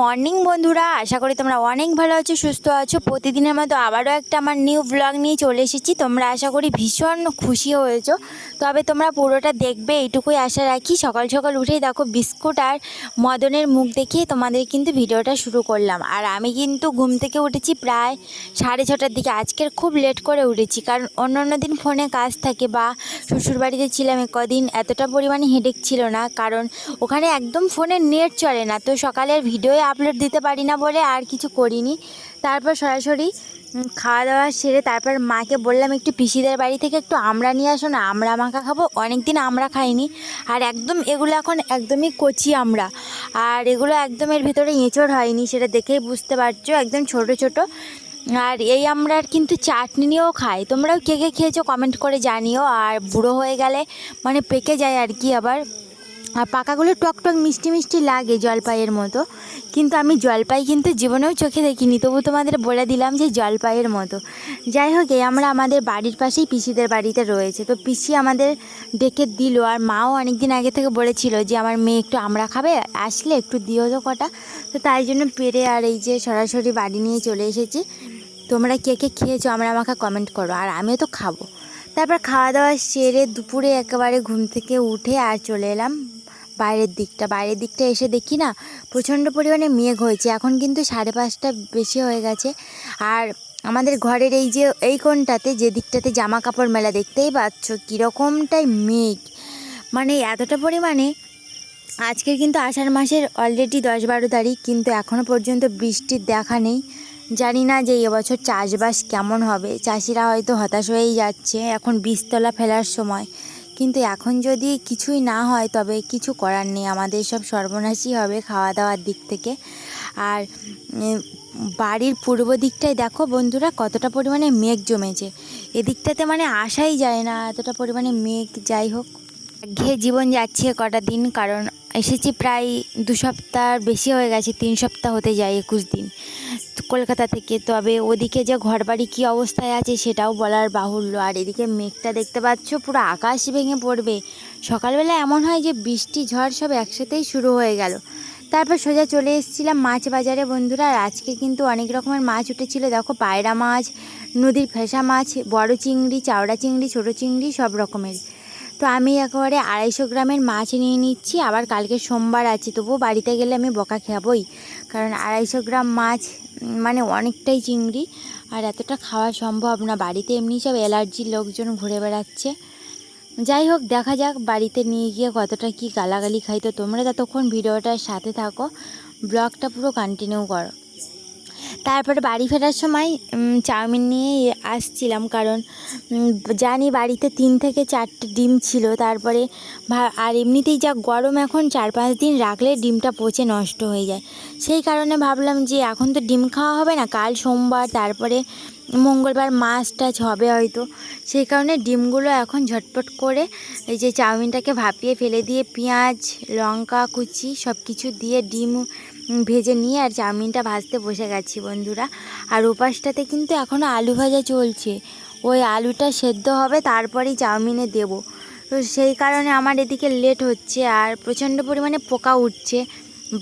Morning বন্ধুরা। আশা করি তোমরা অনেক ভালো আছো, সুস্থ আছো। প্রতিদিনের মতো আবারও একটা আমার নিউ ব্লগ নিয়ে চলে এসেছি। তোমরা আশা করি ভীষণ খুশি হয়েছো। তবে তোমরা পুরোটা দেখবে, এইটুকুই আশা রাখি। সকাল সকাল উঠেই দেখো বিস্কুট আর মদনের মুখ দেখিয়ে তোমাদের কিন্তু ভিডিওটা শুরু করলাম। আর আমি কিন্তু ঘুম থেকে উঠেছি প্রায় সাড়ে ছটার দিকে। আজকের খুব লেট করে উঠেছি, কারণ অন্য অন্য দিন ফোনে কাজ থাকে বা শ্বশুরবাড়িতে ছিলাম কদিন এতটা পরিমাণে হেডেক ছিল না। কারণ ওখানে একদম ফোনে নেট চলে না। তো সকালের ভিডিও আপলোড দিতে পারি না বলে আর কিছু করিনি। তারপর সরাসরি খাওয়া দাওয়া সেরে তারপর মাকে বললাম, একটু পিসিদের বাড়ি থেকে একটু আমরা নিয়ে আসো না, আমরা মাখা খাব অনেক দিন আমরা খাইনি। আর একদম এগুলো এখন একদমই কচি আমরা। আর এগুলো একদম এর ভেতরে এঁচড় হয়নি, সেটা দেখেই বুঝতে পারছ, একদম ছোট ছোট। আর এই আমরার কিন্তু চাটনি নিয়েও খাই। তোমরাও কে কে খেয়েছো কমেন্ট করে জানিও। আর বুড়ো হয়ে গেলে মানে পেকে যায় আর কি আবার। আর পাকাগুলো টক টক মিষ্টি মিষ্টি লাগে জলপাইয়ের মতো। কিন্তু আমি জলপাই কিন্তু জীবনেও চোখে দেখিনি, তবু তোমাদের বলে দিলাম যে জলপাইয়ের মতো। যাই হোক, এই আমরা আমাদের বাড়ির পাশেই পিসিদের বাড়িতে রয়েছে। তো পিসি আমাদের ডেকে দিল, আর মাও অনেক দিন আগে থেকে বলেছিল যে আমার মেয়ে একটু আমরা খাবে, আসলে একটু দিও তো কটা। তো তাই জন্য পেরে আর এই যে সরাসরি বাড়ি নিয়ে চলে এসেছি। তোমরা কে কে খেয়েছো আমরা আমাকে কমেন্ট করো, আর আমিও তো খাব। তারপর খাওয়া দাওয়া সেরে দুপুরে একেবারে ঘুম থেকে উঠে আর চলে এলাম বাইরের দিকটা বাইরের দিকটা এসে দেখি না, প্রচণ্ড পরিমাণে মেঘ হয়েছে। এখন কিন্তু সাড়ে পাঁচটা বেশি হয়ে গেছে। আর আমাদের ঘরের এই যে, এই কোণটাতে, যে দিকটাতে জামা কাপড় মেলা দেখতেই পাচ্ছ, কীরকমটাই মেঘ। মানে এতটা পরিমাণে, আজকের কিন্তু আষাঢ় মাসের অলরেডি দশ বারো তারিখ, কিন্তু এখনও পর্যন্ত বৃষ্টির দেখা নেই। জানি না যে এবছর চাষবাস কেমন হবে। চাষিরা হয়তো হতাশ হয়েই যাচ্ছে। এখন বীজতলা ফেলার সময়। কিন্তু এখন যদি কিছুই না হয়, তবে কিছু করার নেই। আমাদের সব সর্বনাশই হবে খাওয়া দাওয়ার দিক থেকে। আর বাড়ির পূর্ব দিকটায় দেখো বন্ধুরা, কতটা পরিমাণে মেঘ জমেছে। এদিকটাতে মানে আসাই যায় না, এতটা পরিমাণে মেঘ যাই হোক। ঘে জীবন যাচ্ছে কটা দিন, কারণ এসেছি প্রায় দু সপ্তাহ বেশি হয়ে গেছে, তিন সপ্তাহ হতে যায় একুশ দিন। কলকাতা থেকে। তবে ওদিকে যে ঘরবাড়ি কী অবস্থায় আছে সেটাও বলার বাহুল্য। আর এদিকে মেঘটা দেখতে পাচ্ছ, পুরো আকাশ ভেঙে পড়বে। সকালবেলা এমন হয় যে বৃষ্টি, ঝড় সব একসাথেই শুরু হয়ে গেল। তারপর সোজা চলে এসেছিলাম মাছ বাজারে বন্ধুরা। আর আজকে কিন্তু অনেক রকমের মাছ উঠেছিল। দেখো পায়রা মাছ, নদীর ফেসা মাছ, বড় চিংড়ি, চাওড়া চিংড়ি, ছোট চিংড়ি, সব রকমের। তো আমি একেবারে আড়াইশো গ্রামের মাছ নিয়ে নিচ্ছি। আবার কালকে সোমবার আছে, তবুও বাড়িতে গেলে আমি বকা খাবই কারণ আড়াইশো গ্রাম মাছ মানে অনেকটাই চিংড়ি, আর এতটা খাওয়া সম্ভব না। বাড়িতে এমনি সব অ্যালার্জির লোকজন ঘুরে বেড়াচ্ছে। যাই হোক, দেখা যাক বাড়িতে নিয়ে গিয়ে কতটা কি গালাগালি খাই। তো তোমরা ততক্ষণ ভিডিওটার সাথে থাকো, ব্লগটা পুরো কন্টিনিউ করো। তারপরে বাড়ি ফেরার সময় চাউমিন নিয়ে আসছিলাম কারণ জানি বাড়িতে তিন থেকে চারটে ডিম ছিল। তারপরে আর এমনিতেই যা গরম এখন, চার পাঁচ দিন রাখলে ডিমটা পচে নষ্ট হয়ে যায়। সেই কারণে ভাবলাম যে এখন তো ডিম খাওয়া হবে না, কাল সোমবার, তারপরে মঙ্গলবার মাছ টাছ হবে হয়তো। সেই কারণে ডিমগুলো এখন ঝটপট করে এই যে চাউমিনটাকে ভাপিয়ে ফেলে দিয়ে পেঁয়াজ, লঙ্কা, কুচি সব কিছু দিয়ে ডিম ভেজে নিয়ে আর চাউমিনটা ভাজতে বসে গেছি বন্ধুরা। আর ওপাশটাতে কিন্তু এখনও আলু ভাজা চলছে। ওই আলুটা সেদ্ধ হবে, তারপরেই চাউমিনে দেবো। তো সেই কারণে আমার এদিকে লেট হচ্ছে আর প্রচণ্ড পরিমাণে পোকা উঠছে।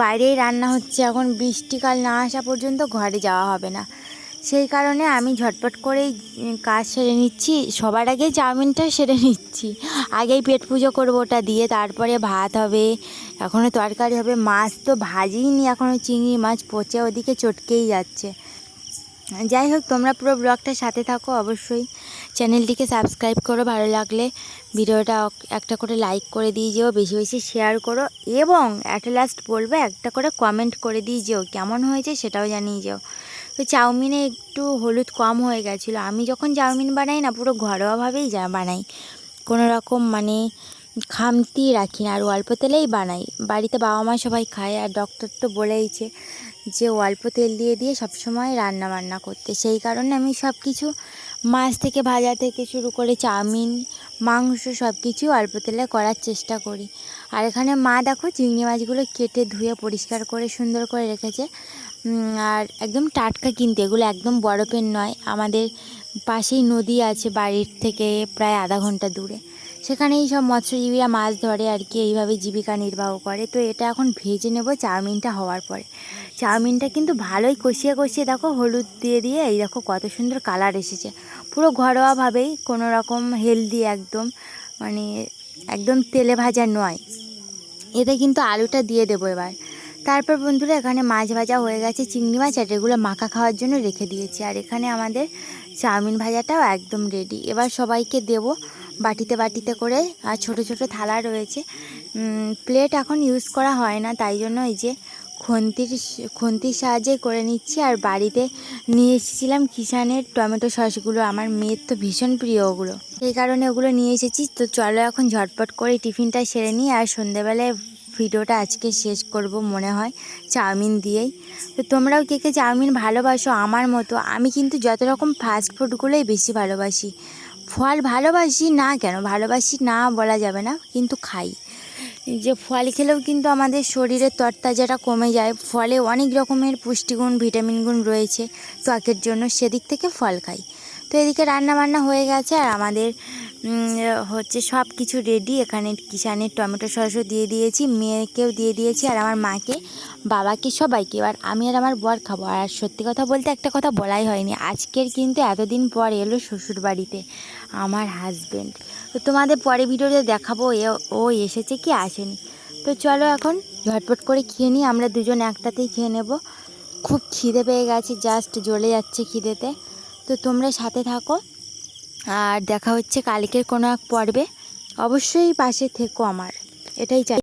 বাইরেই রান্না হচ্ছে, এখন বৃষ্টিকাল না আসা পর্যন্ত ঘরে যাওয়া হবে না। সেই কারণে আমি ঝটপট করেই কাজ সেরে নিচ্ছি। সবার আগে চাউমিনটা সেরে নিচ্ছি। আগেই পেট পুজো করব ওটা দিয়ে, তারপরে ভাত হবে এখনও তরকারি হবে। মাছ তো ভাজিনি এখনও চিংড়ি মাছ পচে ওদিকে চটকেই যাচ্ছে। যাই হোক, তোমরা পুরো ব্লগটার সাথে থাকো অবশ্যই। চ্যানেলটিকে সাবস্ক্রাইব করো ভালো লাগলে। ভিডিওটা একটা করে লাইক করে দিয়ে যেও, বেশি বেশি শেয়ার করো। এবং অ্যাট লাস্ট বলব, একটা করে কমেন্ট করে দিয়ে যেও, কেমন হয়েছে সেটাও জানিয়ে যেও। তো চাউমিনে একটু হলুদ কম হয়ে গেছিল। আমি যখন চাউমিন বানাই না, পুরো ঘরোয়াভাবেই যা বানাই। কোনো রকম মানে খামতি রাখি না, আর অল্প তেলেই বানাই। বাড়িতে বাবা মা সবাই খায়, আর ডক্টর তো বলেইছে যে অল্প তেল দিয়ে দিয়ে সবসময় রান্না বান্না করতে। সেই কারণে আমি সব কিছু মাছ থেকে ভাজা থেকে শুরু করে চাউমিন মাংস সব কিছু অল্প তেলে করার চেষ্টা করি। আর এখানে মা দেখো চিংড়ি মাছগুলো কেটে ধুয়ে পরিষ্কার করে সুন্দর করে রেখেছে। আর একদম টাটকা কিনতে, এগুলো একদম বরফের নয়। আমাদের পাশেই নদী আছে বাড়ির থেকে প্রায় আধা ঘণ্টা দূরে। সেখানেই সব মৎস্যজীবীরা মাছ ধরে আর কি, এইভাবে জীবিকা নির্বাহ করে। তো এটা এখন ভেজে নেব চাউমিনটা হওয়ার পরে। চাউমিনটা কিন্তু ভালোই কষিয়ে কষিয়ে দেখো হলুদ দিয়ে দিয়ে, এই দেখো কত সুন্দর কালার এসেছে। পুরো ঘরোয়াভাবেই কোনো রকম হেলদি একদম মানে একদম তেলে ভাজা নয়। এতে কিন্তু আলুটা দিয়ে দেবো এবার। তারপর বন্ধুরা এখানে মাছ ভাজা হয়ে গেছে, চিংড়ি মাছ আর এগুলো মাখা খাওয়ার জন্য রেখে দিয়েছি। আর এখানে আমাদের চাউমিন ভাজাটাও একদম রেডি এবার সবাইকে দেব বাটিতে বাটিতে করে আর ছোট ছোট থালা রয়েছে। প্লেট এখন ইউজ করা হয় না, তাই জন্য এই যে খন্তির খন্তির সাহায্যে করে নিচ্ছি। আর বাড়িতে নিয়ে এসেছিলাম কিষানের টমেটো সসগুলো, আমার মেয়ের তো ভীষণ প্রিয় ওগুলো। সেই কারণে ওগুলো নিয়ে এসেছি। তো চলো এখন ঝটপট করে টিফিনটা সেরে নিই। আর সন্ধেবেলায় ভিডিওটা আজকে শেষ করব মনে হয় চাউমিন দিয়েই। তো তোমরাও কে কে চাউমিন ভালোবাসো আমার মতো, আমি কিন্তু যত রকম ফাস্ট ফুডগুলোই বেশি ভালোবাসি। ফল ভালোবাসি না কেন? ভালোবাসি না বলা যাবে না, কিন্তু খাই। যে ফল খেলেও কিন্তু আমাদের শরীরের তরতাজাটা কমে যায়। ফলে অনেক রকমের পুষ্টিগুণ, ভিটামিনগুণ রয়েছে। ত্বকের জন্য সেদিক থেকে ফল খাই। তো এদিকে রান্না বান্না হয়ে গেছে আর আমাদের হচ্ছে সব কিছু রেডি এখানে কিষানের টমেটো সসও দিয়ে দিয়েছি, মেয়েকেও দিয়ে দিয়েছি আর আমার মাকে, বাবাকে, সবাইকে। এবার আমি আর আমার বর খাব। আর সত্যি কথা বলতে একটা কথা বলাই হয়নি। আজকের কিন্তু এতদিন পর এলো শ্বশুর বাড়িতে আমার হাজবেন্ড তো তোমাদের পরে ভিডিওতে দেখাবো, এ, ও এসেছে কি আসেনি। তো চলো এখন ঝটপট করে খেয়ে নিই। আমরা দুজন একটাতেই খেয়ে নেব। খুব খিদে পেয়ে গেছে জাস্ট জ্বলে যাচ্ছে খিদেতে। তো তোমরা সাথে থাকো। আর দেখা হচ্ছে কালকের কোনো এক পর্বে। অবশ্যই পাশে থেকো আমার। এটাই চাই।